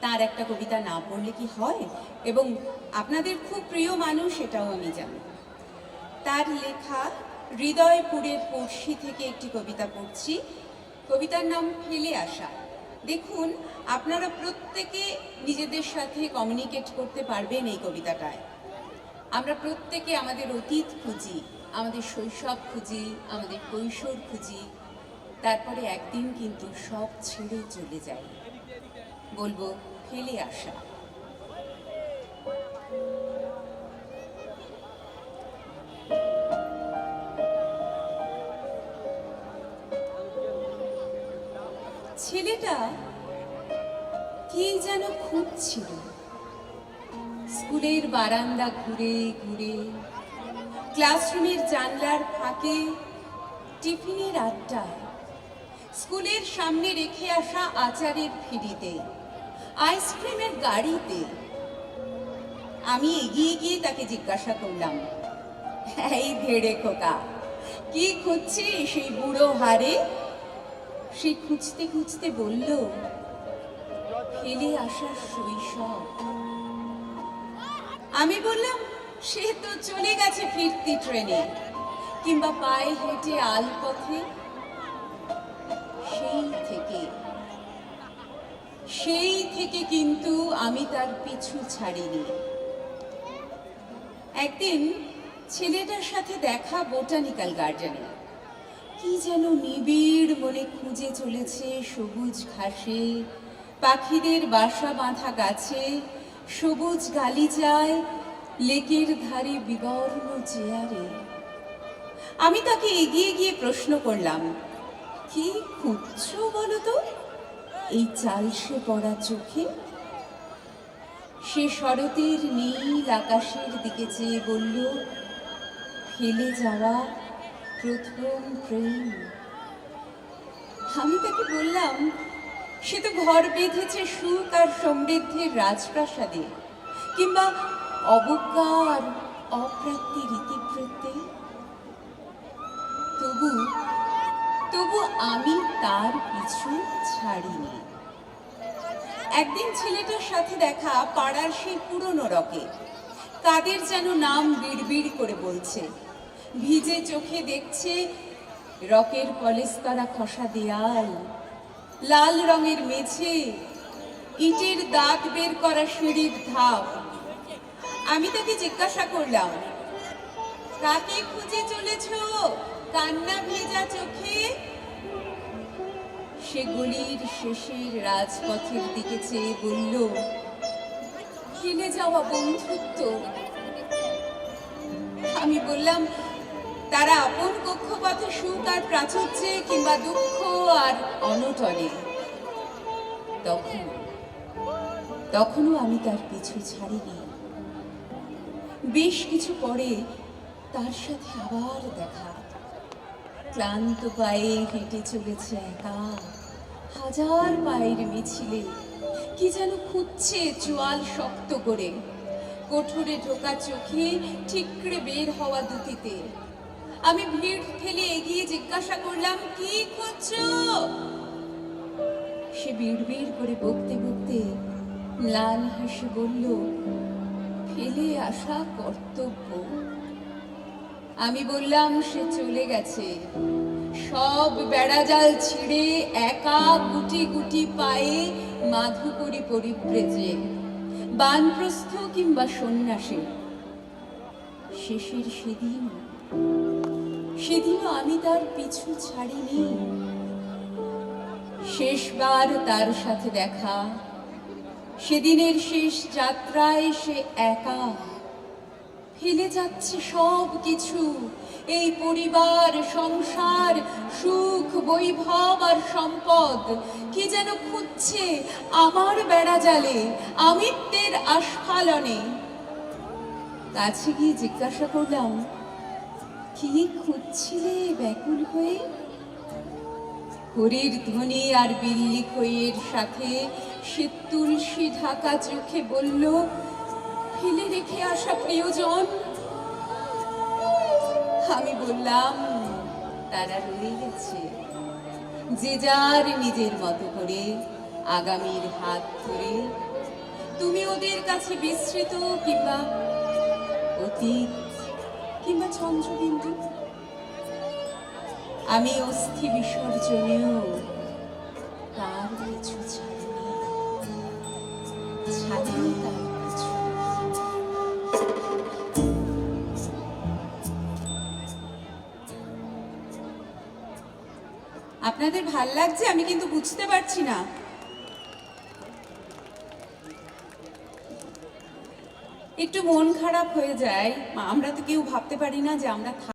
তার একটা কবিতা না পড়লে কি হয়? এবং আপনাদের খুব প্রিয় মানুষ এটাও আমি জানি। তার লেখা হৃদয়পুরের পড়শি থেকে একটি কবিতা পড়ছি। কবিতার নাম ফেলে আসা। দেখুন, আপনারা প্রত্যেকে নিজেদের সাথে কমিউনিকেট করতে পারবেন এই কবিতাটায়। আমরা প্রত্যেকে আমাদের অতীত খুঁজি, আমাদের শৈশব খুঁজি, আমাদের কৈশোর খুঁজি। তারপরে একদিন কিন্তু সব ছেড়ে চলে যাই। বলব, ফেলে আসা। ছেলেটা কি যেন খুঁজছিল। স্কুলের বারান্দা ঘুরে ঘুরে, ক্লাসরুমের জানলার ফাঁকে, টিফিনের আড্ডায়, স্কুলের সামনে রেখে আসা আচারের ফিরিতে। আইসক্রিমের গাড়িতে। আমি এগিয়ে গিয়ে তাকে জিজ্ঞাসা করলাম, এই ধেড়ে খোকা, কি খুঁজছে সেই বুড়ো হারে সে খুঁজতে খুঁজতে বলল, ফেলে আসা শৈশব। আমি বললাম, সে তো চলে গেছে ফিরতি ট্রেনে, কিংবা পায়ে হেঁটে আল পথে সেই থেকে সেই থেকে কিন্তু আমি তার পিছু ছাড়িনি। একদিন ছেলেটার সাথে দেখা বোটানিক্যাল গার্ডেনে। কি যেন নিবিড় মনে খুঁজে চলেছে সবুজ ঘাসে, পাখিদের বাসা বাঁধা গাছে, সবুজ গালিচায়, লেকের ধারে বিবর্ণ চেয়ারে। আমি তাকে এগিয়ে গিয়ে প্রশ্ন করলাম, কি খুঁজছো বলো তো? এই চালসে পড়া চোখে। সে শরতের নীল আকাশের দিকে চেয়ে বলল, ফেলে যাওয়া প্রথম প্রেম। আমি তাকে বললাম, সে তো ঘর বেঁধেছে সুখ আর সমৃদ্ধির রাজপ্রাসাদে কিংবা অবজ্ঞা আর অপ্রাপ্তির ইতিবৃত্তে। তবু তবু আমি তার পিছু ছাড়িনি। একদিন ছেলেটার সাথে দেখা পাড়ার সেই পুরনো রকে। কাদের যেন নাম বিড়বিড় করে বলছে। ভিজে চোখে দেখছে রকের পলেস্তরা খসা দেয়াল, লাল রঙের মেঝে, ইটের দাঁত বের করা সিঁড়ির ধাপ। আমি তাকে জিজ্ঞাসা করলাম, কাকে খুঁজে চলেছ? কান্না ভেজা চোখে। সে গলির শেষের রাজপথের দিকে চেয়ে বলল ফেলে যাওয়া বন্ধুত্ব। আমি বললাম, তারা আপন কক্ষপথে সুখ আর প্রাচুর্যে কিংবা দুঃখ আর অনটনে। তখন, তখনও আমি তার পিছু ছাড়িনি। বেশ কিছু পরে তার সাথে আবার দেখা। ক্লান্ত পায়ে হেঁটে চলেছে একা। হাজার পায়ের মিছিলে, কি যেন খুঁজছে চোয়াল শক্ত করে। কঠোরে ঢোকা চোখে ঠিকরে বের হওয়া দুটিতে। আমি ভিড় ঠেলে এগিয়ে জিজ্ঞাসা করলাম, কি খুঁজছো? সে বিড় বিড় করে বকতে বকতে লাল হেসে বলল, ফেলে আসা কর্তব্য। আমি বললাম, সে চলে গেছে। সব বেড়াজাল ছিঁড়ে একা গুটি গুটি পায়ে মাধুকরী পরিব্রেজে, বানপ্রস্থ কিংবা সন্ন্যাসী। শেষের সেদিন, সেদিনও আমি তার পিছু ছাড়িনি। শেষবার তার সাথে দেখা, সেদিনের শেষ যাত্রায় সে একা ফেলে যাচ্ছে সব কিছু। এই পরিবার, সংসার, সুখ, বৈভব আর সম্পদ, কি যেন খুঁজছে আমার বেড়া জালে, আমিত্বের আস্ফালনে। কাছে গিয়ে জিজ্ঞাসা করলাম, কি খুঁজছিলে ব্যাকুল হয়ে? হরির ধ্বনি আর বিল্লি খইয়ের সাথে সে তুলসী ঢাকা চোখে বলল ফেলে রেখে আসা প্রিয়জন। আমি বললাম, তারা রয়ে গেছে যে যার নিজের মতো করে আগামীর হাত ধরে তুমি ওদের কাছে বিস্তৃত কিংবা অতীত কিংবা চন্দ্রবিন্দু। আমি অস্থি বিসর্জনেও তার কিছু ছাড়িনি ছাড়িনি তার। আপনাদের ভালো লাগছে, আমি কিন্তু বুঝতে পারছি না। একটু মন খারাপ হয়ে যায়। আমরা তো কেউ ভাবতে পারি না যে আমরা